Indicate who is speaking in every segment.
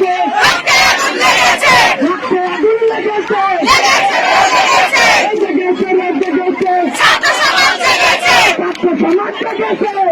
Speaker 1: লেগেছে। লেগেছে। ছাত্র সমাজ জেগেছে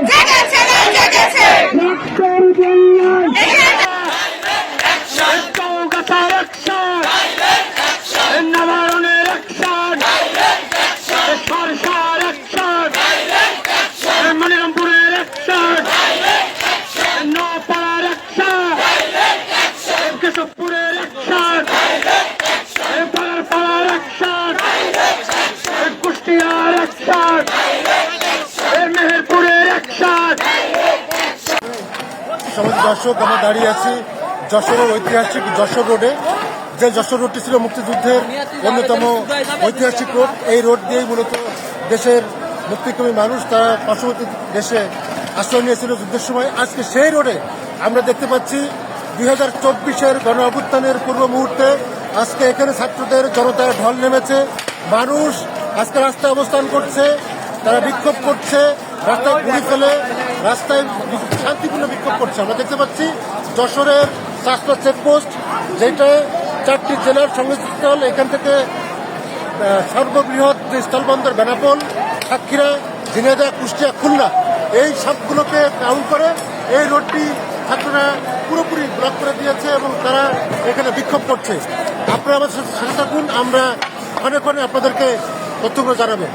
Speaker 2: দর্শক, আমরা দাঁড়িয়ে আছি যশোরের ঐতিহাসিক যশোর রোডে। যে যশোর রোডটি ছিল মুক্তিযুদ্ধের অন্যতম ঐতিহাসিক রোড, এই রোড দিয়েই মূলত দেশের মুক্তিকামী মানুষ তারা পার্শ্ববর্তী দেশে আশ্রয় নিয়েছিল যুদ্ধের সময়। আজকে সেই রোডে আমরা দেখতে পাচ্ছি দুই হাজার চব্বিশের গণ অভ্যুত্থানের পূর্ব মুহূর্তে আজকে এখানে ছাত্রদের জনতার ঢল নেমেছে। মানুষ আজকে রাস্তায় অবস্থান করছে, তারা বিক্ষোভ করছে, রাস্তায় গুলি ফেলে রাস্তায় শান্তিপূর্ণ বিক্ষোভ করছে। আমরা দেখতে পাচ্ছি যশোরের চাষটা চেকপোস্ট, যেটা চারটি জেলার সংস্থল এখান থেকে সর্ববৃহৎ স্থলবন্দর বেনাপোল সাক্ষীরা ঝিনাইদা কুষ্টিয়া, খুলনা, এই সবগুলোকে কাউন্ট করে এই রোডটি ছাত্ররা পুরোপুরি ব্লক করে দিয়েছে এবং তারা এখানে বিক্ষোভ করছে। আপনারা আমাদের সাথে থাকুন, আমরা ক্ষণে ক্ষণে আপনাদেরকে তথ্যগুলো জানাবেন